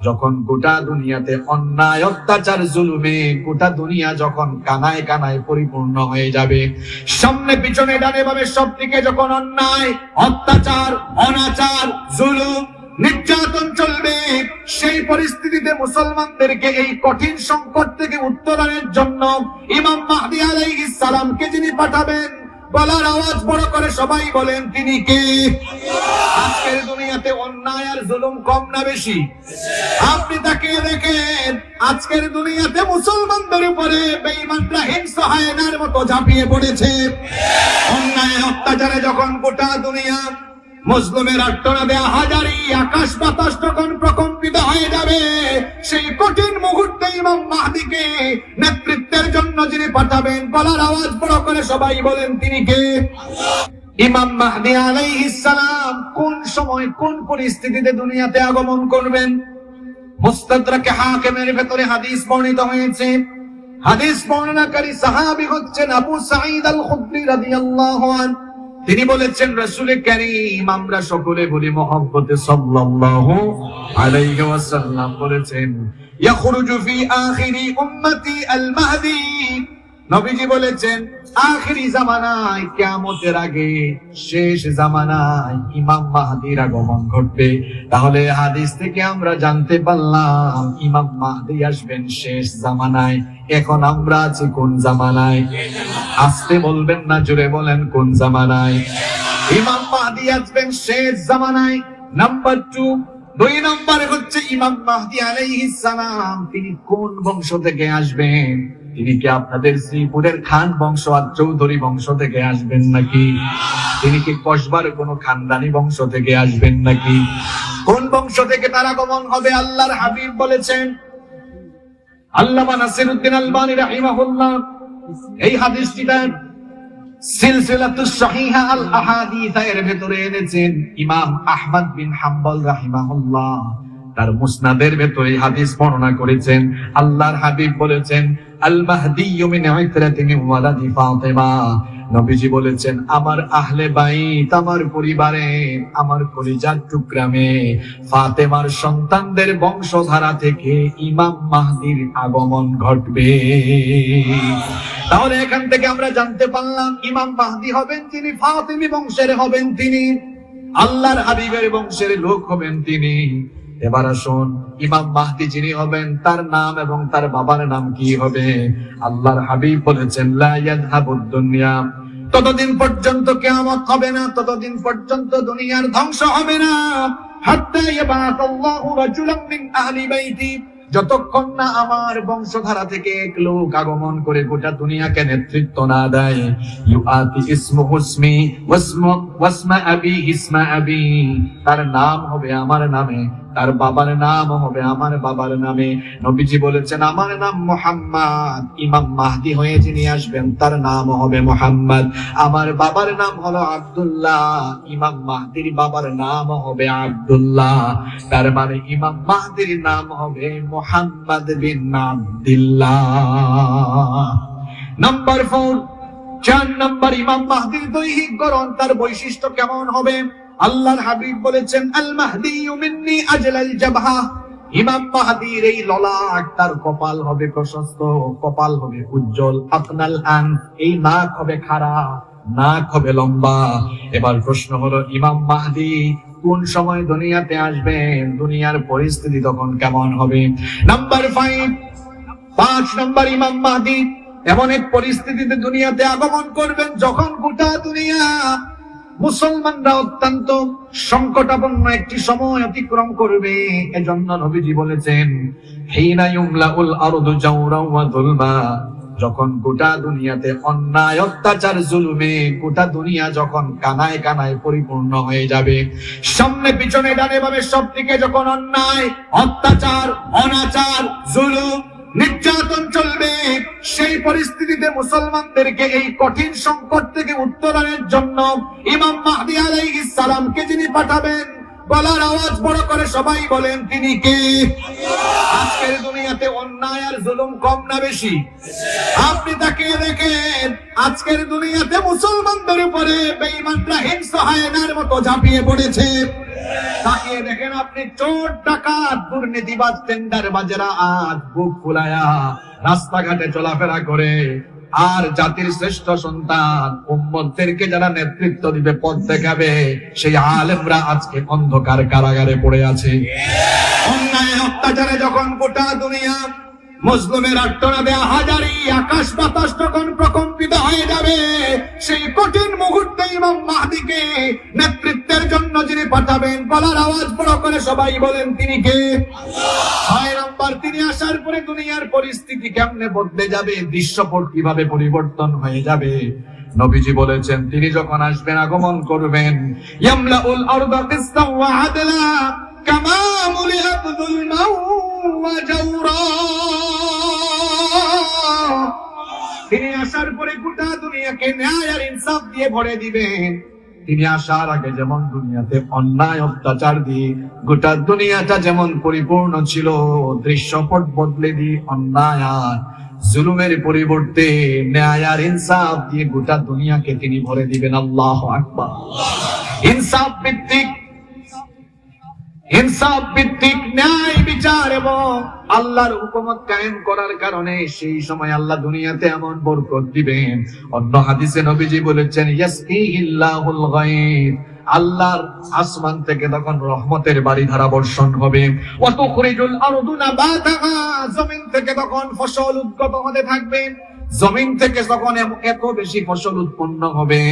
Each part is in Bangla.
যখন গোটা দুনিয়াতে অন্যায়, অত্যাচার, জুলুমে গোটা দুনিয়া যখন কানায় কানায় পরিপূর্ণ হয়ে যাবে, সামনে পিছনে ডানে ভাবে সব দিকে যখন অন্যায়, অত্যাচার, অনাচার, জুলুম, নির্যাতন চলবে, সেই পরিস্থিতিতে মুসলমানদেরকে এই কঠিন সংকট থেকে উত্তরণের জন্য ইমাম মাহদি আলাইহিস সালামকে যিনি পাঠাবেন বলার আওয়াজ বড় করে সবাই বলেন, তিনি কে? আজকের দুনিয়াতে অন্যায় আর জুলুম কম না বেশি। আপনি তাকে দেখেন, আজকের দুনিয়াতে মুসলমানদের উপরে বেঈমানরা হিংস হায়নার মতো ঝাঁপিয়ে পড়েছে। অন্যায় অত্যাচারে যখন গোটা দুনিয়া মুসলিমের আট্টনাদে হাজারি আকাশ বাতাস যখন প্রকম্পিত হয়ে যাবে, সেই কঠিন মুহূর্তে ইমাম মাহদিকে নেতৃত্বের জন্য যিনি পাঠাবেন বলার আওয়াজ বড় করে সবাই বলেন, তিনি কে? ইমাম মাহদি আলাইহিস সালাম কোন সময় কোন পরিস্থিতিতে দুনিয়াতে আগমন করবেন? মুস্তাদরাকে হাকিমের ভেতরে হাদিস বর্ণিত হয়েছে। হাদিস বর্ণনাকারী সাহাবী হচ্ছেন আবু সাঈদ আল খুদরি রাদিয়াল্লাহু আনহু। তিনি বলেছেন রাসূলে কারিম, আমরা সকলে বলি মোহাম্মতে সাল্লাল্লাহু আলাইহি ওয়াসাল্লাম বলেছেন, ইয়াখরুজু ফি আখিরি উম্মতি আল নবীজি বলেছেন, আখিরি জামানায় কিয়ামতের আগে শেষ জামানায় ইমাম মাহদির আগমন ঘটবে। তাহলে হাদিস থেকে আমরা জানতে পারলাম, ইমাম মাহদি আসবেন শেষ জামানায়। এখন আমরা আছি কোন জামানায়? আসতে বলবেন না জুড়ে বলেন কোন জামানায়? ইমাম মাহদি আসবেন শেষ জামানায়। নাম্বার টু, দুই নম্বরে হচ্ছে ইমাম মাহদি আলাইহিস সালাম, তিনি কোন বংশ থেকে আসবেন? তিনি কি আপনাদের শ্রীপুরের খান বংশ আর চৌধুরী বংশ থেকে আসবেন নাকি? তিনি কি কসবার কোন খানদানি বংশ থেকে আসবেন নাকি? কোন বংশ থেকে তার আগমন হবে আল্লাহর হাবিব বলেছেন। আল্লামা আলবানী রাহিমাহুল্লাহ, এই হাদিসটি তার সিলসিলাতুস সহিহা আল আহাদিস এর ভেতরে এনেছেন ইমাম আহমদ বিন হাম্বল রাহিমাহুল্লাহ। তার মুসনাদের ভেতরে হাদিস বর্ণনা করেছেন। আল্লাহর হাবিব বলেছেন আল ওয়ালাদি নবীজি বলেছেন, আমার আহলে বাইত, আমার পরিবারে, আমার টুকরামে, ফাতেমার সন্তানদের বংশধারা থেকে ইমাম মাহদির আগমন ঘটবে। তাহলে এখান থেকে আমরা জানতে পারলাম, ইমাম মাহদি হবেন তিনি, ফাতেমি বংশের হবেন তিনি। আল্লাহর হাবিবের বংশের লোক হবেন তিনি। এবার আসুন, ইমাম মাহদি যিনি হবেন, তার নাম এবং তার বাবার নাম কি হবে? আল্লাহর হাবিব বলেছেন ততদিন পর্যন্ত কিয়ামত হবে না, ততদিন পর্যন্ত দুনিয়ার ধ্বংস হবে না। যতক্ষণ না আমার বংশধারা থেকে এক লোক আগমন করে গোটা দুনিয়াকে নেতৃত্ব না দেয়, ইউআতি ইসমু হুসমি, ওয়াসমু আবি আবি। তার নাম হবে, আমার নামে তার বাবার নাম হবে, আমার বাবার নামে নবীজি বলেছেন, আমার নাম মোহাম্মদ। ইমাম মাহদি হয়ে যিনি আসবেন, তার নাম হবে মোহাম্মদ। আমার বাবার নাম হলো আব্দুল্লাহ। ইমাম মাহদির বাবার নাম হবে আব্দুল্লাহ। তার মানে ইমাম মাহদির নাম হবে Muhammad bin Abdullah. Number four, চার নাম্বার ইমাম মাহদির দৈহিক গড়ন, তার বৈশিষ্ট্য কেমন হবে? আল্লাহর হাবিব বলেছেন আল মাহদি মিন্নি আজলাল জাবহা। ইমাম মাহদির এই ললাট তার কপাল হবে প্রশস্ত, কপাল হবে উজ্জ্বল। আপনাল আন এই নাক হবে খাড়া, নাক হবে লম্বা। এবার প্রশ্ন হলো, ইমাম মাহদি কোন সময় দুনিয়াতে আসবেন? দুনিয়ার পরিস্থিতি তখন কেমন হবে? নাম্বার ফাইভ পাঁচ নাম্বার ইমাম মাহদি এমন এক পরিস্থিতিতে দুনিয়াতে আগমন করবেন যখন গোটা দুনিয়া মুসলমানরা অত্যন্ত সংকটাপন্ন একটি সময় অতিক্রম করবে। এজন্য নবীজি বলেছেন, হিনা ইউমলাউল আরদু জাওরা ওয়া যুলমা। যখন গোটা দুনিয়াতে অন্যায়, অত্যাচার, জুলুমে গোটা দুনিয়া যখন কানায় কানায় পরিপূর্ণ হয়ে যাবে, সামনে পিছনে ডানে বামে সব দিকে যখন অন্যায়, অত্যাচার, অনাচার, জুলুম নির্যাতন চলবে। সেই পরিস্থিতিতে মুসলমানদেরকে এই কঠিন সংকট থেকে উত্তরণের জন্য ইমাম মাহদি আলাইহিস সালামকে যিনি পাঠাবেন গলার আওয়াজ বড় করে সবাই বলেন, তিনি কে? আজকের দুনিয়াতে অন্যায় আর জুলুম কম না বেশি। আপনি তাকে দেখেন, আজকের দুনিয়াতে মুসলমানদের উপরে বেঈমানরা হিংস হায়নার মতো ঝাঁপিয়ে পড়েছে। তাকিয়ে দেখেন আপনি চোর, ডাকাত, দুর্নীতিবাজ টেন্ডার বাজেরা, আজ বুক ফুলায়া রাস্তাঘাটে চলাফেরা করে। আর জাতির শ্রেষ্ঠ সন্তান উম্মতদেরকে যারা নেতৃত্ব দিবে, পথ দেখাবে, সেই আলেমরা আজকে অন্ধকার কারাগারে পড়ে আছে। অন্যায় অত্যাচারে যখন গোটা দুনিয়া মুসলিমের আট্টনাদে হাজারি আকাশ বাতাস যখন প্রকম্পিত হয়ে যাবে? সেই কঠিন মুহূর্তে ইমাম মাহদিকে নেতৃত্বের জন্য যিনি পাঠাবেন, গলার আওয়াজ বড় করে সবাই বলেন, তিনি কে? ছয় নম্বর, তিনি আসার পরে দুনিয়ার পরিস্থিতি কেমনে বদলে যাবে? দৃশ্যপট কীভাবে পরিবর্তন হয়ে যাবে? নবীজি বলেছেন, তিনি যখন আসবেন, আগমন করবেন। আরদা আদলা। মুলিআত যুলমান ওয়া জাওরা তিনি আসার পরে গোটা দুনিয়াকে ন্যায় আর ইনসাফ দিয়ে ভরে দিবেন। তিনি আসার আগে যেমন দুনিয়াতে অন্যায়, অত্যাচার দিয়ে গোটা দুনিয়াটা যেমন পরিপূর্ণ ছিল, দৃশ্যপট বদলে দিয়ে অন্যায় আর জুলুমের পরিবর্তে ন্যায় আর ইনসাফ দিয়ে গোটা দুনিয়াকে তিনি ভরে দিবেন। আল্লাহ আকবার। ইনসাফ ভিত্তিক ইনসাফ ভিত্তিক ন্যায় বিচার এবং আল্লাহর হুকুমত কায়েম করার কারণে সেই সময় আল্লাহ দুনিয়াতে এমন বরকত দিবেন। অন্য হাদিসে নবীজি বলেছেন, ইয়াসকিহিল্লাহুল গায়ব আল্লাহর আসমান থেকে তখন রহমতের বাড়ি ধারা বর্ষণ হবে। ওয়া তুখরিজুল আরদু নাবাতাহা জমিন থেকে তখন ফসল উদ্গত হতে থাকবে। জমিন থেকে তখন এত বেশি ফসল উৎপন্ন হবে।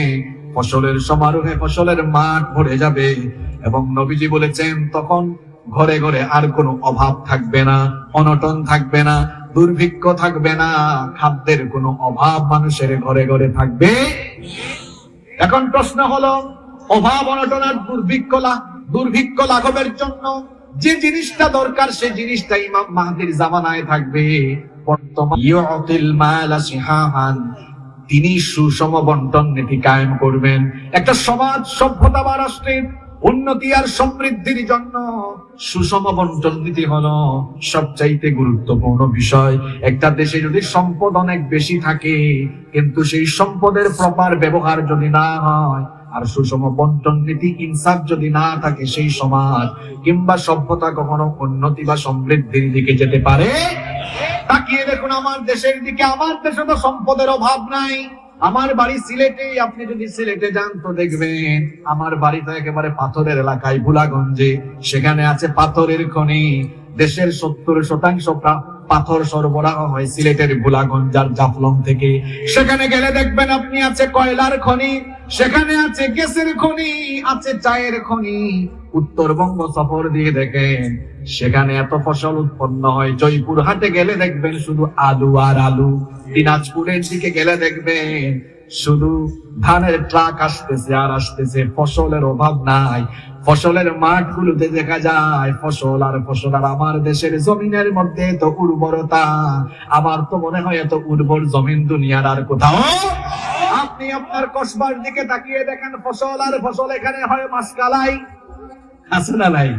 ফসলের সমারোহে ফসলের মাঠ ভরে যাবে। এবং নবীজি বলেছেন, তখন ঘরে ঘরে আর কোনো অভাব থাকবে না, অনটন থাকবে না, দুর্ভিক্ষ থাকবে না, খাদ্যের কোনো অভাব মানুষের ঘরে ঘরে থাকবে এখন প্রশ্ন হলো, অভাব, অনটন আর দুর্ভিক্ষ দুর্ভিক্ষ লাঘবের জন্য যে জিনিসটা দরকার সেই জিনিসটা ইমাম মাহাদির জামানায় থাকবে। বর্তমান তিনি সুষম বন্টন নীতি কায়েম করবেন। একটা সমাজ সভ্যতা বা রাষ্ট্রের উন্নতি আর সমৃদ্ধির জন্য সুষম বন্টন নীতি হলো সবচাইতে গুরুত্বপূর্ণ বিষয়। একটা দেশে যদি সম্পদ অনেক বেশি থাকে, কিন্তু সেই সম্পদের প্রপার ব্যবহার যদি না হয়, আর সুষম বন্টন নীতি ইনসাফ যদি না থাকে সেই সমাজ, কিংবা সভ্যতা কখনো উন্নতি বা সমৃদ্ধির দিকে যেতে পারে? তাকিয়ে দেখুন, আমার দেশের দিকে, আমার দেশে তো সম্পদের অভাব নাই। আমার বাড়ি সিলেটে, আপনি যদি সিলেটে যান তো দেখবেন আমার বাড়ি তো একেবারে পাথরের এলাকায়, ভুলাগঞ্জে। সেখানে আছে পাথরের খনি। দেশের সত্তর শতাংশ পাথর সরবরাহ হয় সিলেটের ভুলাগঞ্জ আর জাফলং থেকে। সেখানে গেলে দেখবেন আপনি আছে কয়লার খনি। সেখানে আছে গ্যাসের খনি, আছে চায়ের খনি। উত্তরবঙ্গ সফর দিয়ে দেখেন, সেখানে এত ফসল উৎপন্ন হয়। জয়পুর হাটে গেলে দেখবেন শুধু আলু আর আলু। দিনাজপুরের দিকে গেলে দেখবেন শুধু ধানের ট্রাক আসতেছে আর আসতেছে, ফসলের অভাব নাই। ফসলের মাঠগুলোতে দেখা যায়, ফসল আর ফসল আর আমার দেশের জমিনের মধ্যে তো উর্বরতা। আমার তো মনে হয় এত উর্বর জমিন দুনিয়ার আর কোথাও আপনি আপনার কসবার দিকে তাকিয়ে দেখেন ফসল আর ফসল এখানে হয় মাসকালাই। আছে না নাই?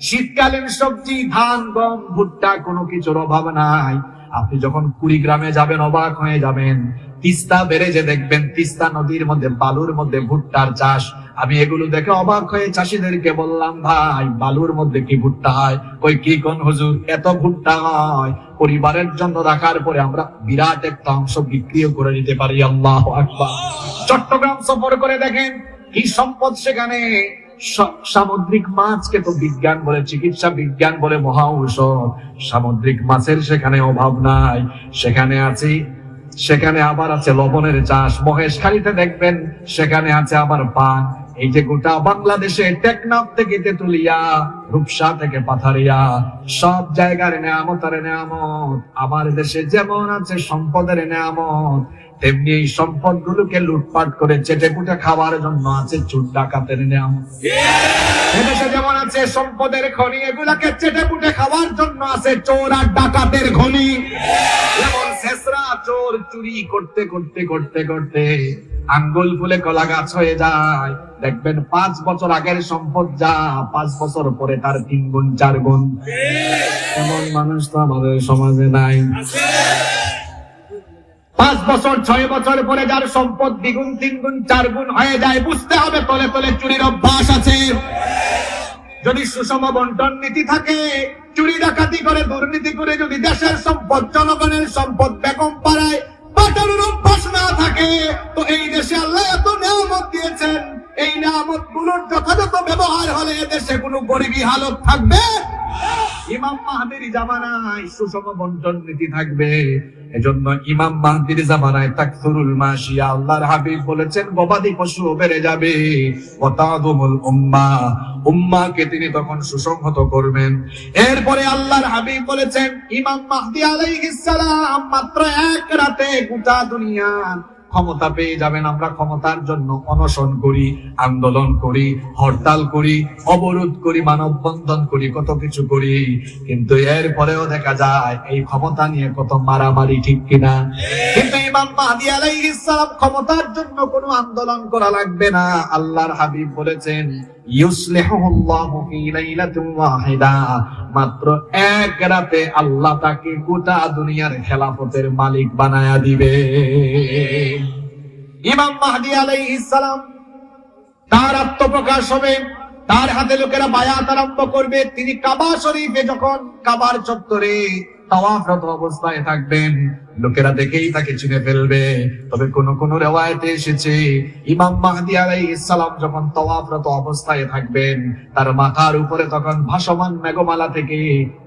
শীতকালীন সবজি, ধান, গম, ভুট্টা কোনো কিছুর অভাব নাই। আপনি যখন কুড়ি গ্রামে যাবেন, অবাক হয়ে যাবেন। তিস্তা বেড়ে যে দেখবেন, তিস্তা নদীর মধ্যে, বালুর মধ্যে ভুট্টার চাষ। আমি এগুলো দেখে অবাক হয়ে চাষিদেরকে বললাম, ভাই, বালুর মধ্যে কি ভুট্টা হয়? কই, কি কোন হুজুর? এত ভুট্টা হয়। পরিবারের জন্য রাখার পরে আমরা বিরাট একটা অংশ বিক্রিও করে দিতে পারি, আল্লাহ আকবার। চট্টগ্রাম সফর করে দেখেন, কি সম্পদ সেখানে। সামুদ্রিক মাছকে তো বিজ্ঞান বলে, চিকিৎসা বিজ্ঞান বলে মহা ঔষধ। সামুদ্রিক মাছের সেখানে অভাব নাই। সেখানে আছে সেখানে আবার আছে লবণের চাষ। মহেশখালীতে দেখবেন সেখানে আছে আবার পান এই যে গোটা বাংলাদেশে টেকনাফ থেকে তেতুলিয়া, রূপসা থেকে পাথারিয়া, সব জায়গার নেয়ামত আর নেয়ামত, আমার দেশে যেমন আছে সম্পদের নেয়ামত, তেমনি এই সম্পদ গুলোকে লুটপাট করে চেটে পুটে খাওয়ার জন্য আছে চুট ডাকাতের নেয়ামত। এদেশে যেমন আছে সম্পদের খনি, এগুলাকে চেটে পুটে খাওয়ার জন্য আছে চোর আর ডাকাতের খনি। যেমন শেষরা চোর চুরি করতে করতে করতে করতে আঙ্গুল ফুলে কলা গাছ হয়ে যায়। দেখবেন পাঁচ বছর আগের সম্পদ যা, পাঁচ বছর পরে তার তিন গুণ, চার গুণ। এমন মানুষ তো আমাদের সমাজে নাই। পাঁচ বছর, ছয় বছর পরে যার সম্পদ দ্বিগুণ, তিন গুণ, চার গুণ হয়ে যায়, বুঝতে হবে তলে তলে চুরির অভ্যাস আছে। যদি সুষম বন্টন নীতি থাকে, চুরি ডাকাতি করে, দুর্নীতি করে যদি দেশের সম্পদ, জনগণের সম্পদ বেগম পাড়ায় পাঠানোর অভ্যাস না থাকে। তো এই দেশে আল্লাহ এত নিয়ামত দিয়েছেন, এই নিয়ামতগুলোর যথাযথ ব্যবহার হলে এদেশে দেশে কোনো গরিবী হালত থাকবে? ইমাম মাহাদির জামানায় সুষম বন্টন নীতি থাকবে। এজন্য ইমাম জামানায় তাকসুরুল মাশিয়া আল্লাহর হাবিব বলেছেন, গবাদি পশু বেড়ে যাবে। ওয়াতাদুমুল উম্মা, উম্মাকে তিনি তখন সুসংহত করবেন। এরপরে আল্লাহর হাবিব বলেছেন, ইমাম মাহদি আলাইহিস সালাম মাত্র এক রাতে গোটা দুনিয়া ক্ষমতা পেয়ে যাবেন আমরা ক্ষমতার জন্য অনশন করি, আন্দোলন করি, হরতাল করি, অবরোধ করি, মানববন্ধন করি, কত কিছু করি। কিন্তু এর পরেও দেখা যায় এই ক্ষমতা নিয়ে কত মারামারি, ঠিক কিনা? কিন্তু ইমাম মাহদি আলাইহিস সালাম ক্ষমতার জন্য কোনো আন্দোলন করা লাগবে না। আল্লাহর হাবিব বলেছেন মাত্র এক রাতে আল্লাহ তাকে গোটা দুনিয়ার খেলাফতের মালিক বানায়া দিবে। ইমাম মাহদি সালাম তার আত্মপ্রকাশ হবে, তার হাতে লোকেরা বায়াত আরম্ভ করবে। তিনি কাবা শরীফে যখন কাবার চত্বরে তাওয়াফরত অবস্থায় থাকবেন লোকেরা দেখেই তাকে চিনে ফেলবে। তবে কোন কোন রেওয়ায়তে এসেছে, ইমাম মাহদি আলাইহিস সালাম যখন তাওয়াফরত অবস্থায় থাকবেন, তার মাথার উপরে তখন ভাসমান মেঘমালা থেকে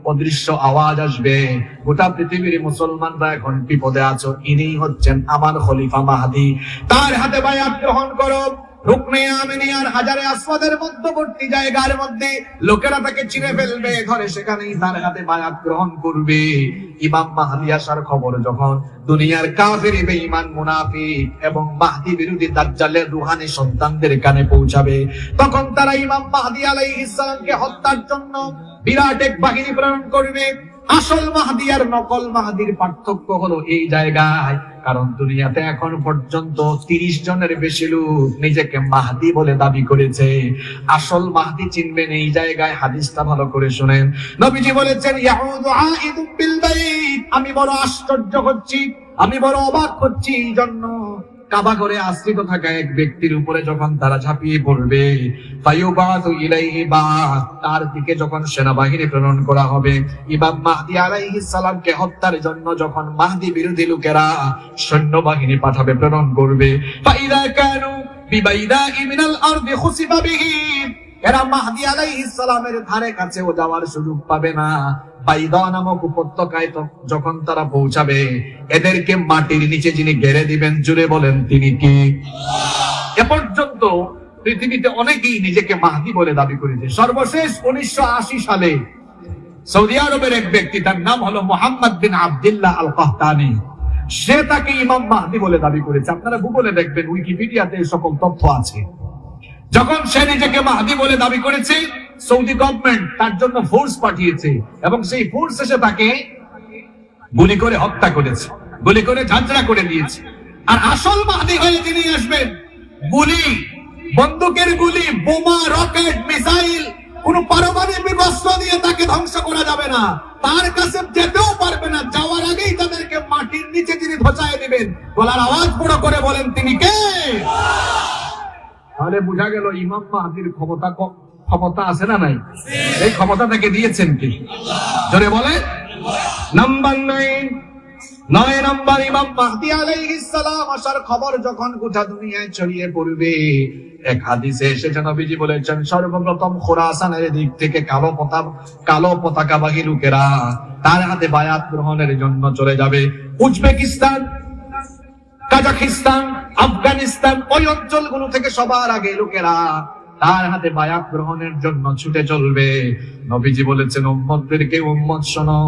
অদৃশ্য আওয়াজ আসবে। গোটা পৃথিবীর মুসলমানরা এখন বিপদে আছো। ইনি হচ্ছেন আমার খলিফা মাহদি। তার হাতে বায়াত গ্রহণ করো। রুকনে আমিনিয়ার হাজারে মধ্যবর্তী জায়গার মধ্যে লোকেরা তাকে চিনে ফেলবে সেখানেই তার হাতে গ্রহণ করবে। ইমাম আসার খবর যখন দুনিয়ার কাফের, বেঈমান এবং মাহদি বিরোধী দাজ্জালের রুহানি সন্তানদের কানে পৌঁছাবে, তখন তারা ইমাম মাহদি আলাইহিস সালামকে হত্যার জন্য বিরাট এক বাহিনী প্রেরণ করবে। আসল মাহদি আর নকল মাহাদির পার্থক্য হলো এই জায়গায় কারণ দুনিয়াতে এখন পর্যন্ত তিরিশ জনের বেশি লোক নিজেকে মাহদি বলে দাবি করেছে। আসল মাহদি চিনবেন এই জায়গায়, হাদিসটা ভালো করে শুনেন। নবীজি বলেছেন আমি বড় আশ্চর্য হচ্ছি, আমি বড় অবাক হচ্ছি এই জন্য। কাবা করে আশ্রিত থাকা এক ব্যক্তির উপরে যখন তারা ঝাঁপিয়ে পড়বে তার দিকে যখন সেনাবাহিনী প্রেরণ করা হবে, ইমাম মাহদি আলাইহিস সালামকে হত্যার জন্য যখন মাহদি বিরোধী লোকেরা সৈন্যবাহিনী পাঠাবে, প্রেরণ করবে, ফাইদা কানু বিবাইদা মিনাল আরদি খুসিবা বিহিম এরা মাহদি আলাইহিস সালামের ধারে যাওয়ার সুযোগ পাবে না। বাইদা নামক উপত্যকায় যখন তারা পৌঁছাবে, এদেরকে মাটির নিচে যিনি দিবেন, জুড়ে বলেন তিনি কি? এ পর্যন্ত পৃথিবীতে অনেকেই নিজেকে মাহদি বলে দাবি করেছে। সর্বশেষ উনিশশো আশি সালে সৌদি আরবের এক ব্যক্তি, তার নাম হলো Mohammad bin Abdullah al Qahtani সে তাকে ইমাম মাহদি বলে দাবি করেছে। আপনারা গুগলে দেখবেন, উইকিপিডিয়াতে সকল তথ্য আছে। যখন সে নিজেকে মাহদি বলে দাবি করেছে, সৌদি গভর্নমেন্ট তার জন্য ফোর্স পাঠিয়েছে এবং সেই ফোর্স এসে তাকে গুলি করে হত্যা করেছে, গুলি করে ঝাঁঝরা করে দিয়েছে। আর আসল মাহদি হয়ে যিনি আসবেন, গুলি, বন্দুকের গুলি, বোমা, রকেট, মিসাইল, কোন পারমাণবিক অস্ত্র দিয়ে তাকে ধ্বংস করা যাবে না। তার কাছে যেতেও পারবে না। যাওয়ার আগেই তাদেরকে মাটির নিচে তিনি ধসায় দিবেন। গলার আওয়াজ বড় করে বলেন, তিনি কে? তাহলে বোঝা গেল ইমাম মাহাদির ক্ষমতা ক্ষমতা আছে না নাই? এই ক্ষমতা তাকে দিয়েছেন কি? জোরে বলে। নাম্বার নাইন নয় ইমাম মাহদি আসার খবর যখন গোটা দুনিয়ায় ছড়িয়ে পড়বে, এক হাদিসে এসেছে নবীজি বলেছেন, সর্বপ্রথম খোরাসানের দিক থেকে কালো পতাকা, কালো পতাকাবাহী লোকেরা তার হাতে বায়াত গ্রহণের জন্য চলে যাবে। উজবেকিস্তান কাজাখিস্তান, আফগানিস্তান, ওই অঞ্চলগুলো থেকে সবার আগে লোকেরা তার হাতে বায়াত গ্রহণের জন্য ছুটে চলবে। নবীজি বলেছেন, উম্মতদেরকে উম্মত শোনো।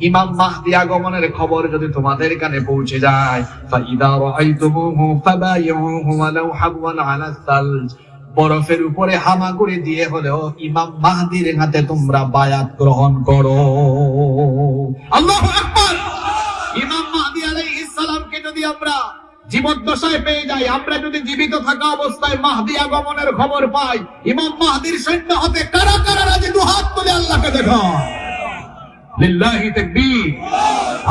ইমাম মাহদি আগমনের খবর যদি তোমাদের কানে পৌঁছে যায়, ফাইদা রাআইতুমুহু ফাবাইউহু ওয়ালাউ হাবওয়ান আলা সালজ। বরফের উপরে হামাগুড়ি দিয়ে হলেও ইমাম মাহদির হাতে তোমরা বায়াত গ্রহণ করো। আল্লাহু আকবার! ইমাম মাহদি আলাইহিস সালাম আমরা জীবদ্দশায় পেয়ে যাই, আমরা যদি জীবিত থাকা অবস্থায় মাহদি আগমনের খবর পাই, ইমাম মাহদির সৈন্য হতে কারা কারা রাজি? দুহাত তুলে আল্লাহকে দেখা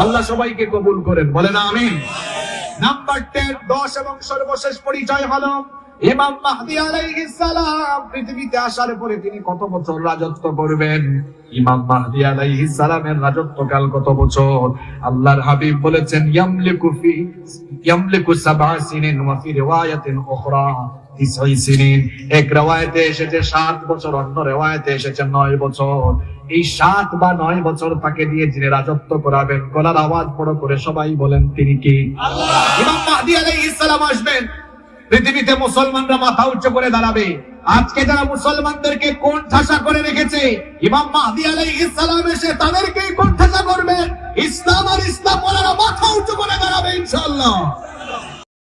আল্লাহ সবাইকে কবুল করেন। বলেন আমি নাম্বার টেন, দশ এবং সর্বশেষ পরিচয় হলো ইমাম মাহদি আলাইহিস সালাম পৃথিবীতে আসার পরে তিনি কত বছর রাজত্ব করবেন? ইমাম মাহদি আলাইহিস সালামের রাজত্বকাল কত বছর? আল্লাহর হাবিব বলেছেন ইয়ামলিকু ফি ইয়ামলিকু সাবআ সিনিন ওয়া ফি রিওয়ায়াতিন উখরা সিনিন। এক রিওয়ায়াতে এসেছে সাত বছর অন্য রিওয়ায়াতে এসেছে নয় বছর। এই সাত বা নয় বছর তাকে দিয়ে যিনি রাজত্ব করাবেন গলার আওয়াজ বড় করে সবাই বলেন তিনি কি? ইমাম মাহদি আলাইহিস সালাম আসবেন পৃথিবীতে মুসলমানরা মাথা উচ্চ করে দাঁড়াবে। আজকে যারা মুসলমানদেরকে কোন ঠাসা করে রেখেছে, ইমাম মাহদি ইসলাম এসে তাদেরকেই কোন ঠাসা করবে। ইসলাম আর ইসলাম মাথা উঁচু করে দাঁড়াবে ইনশাআল্লাহ।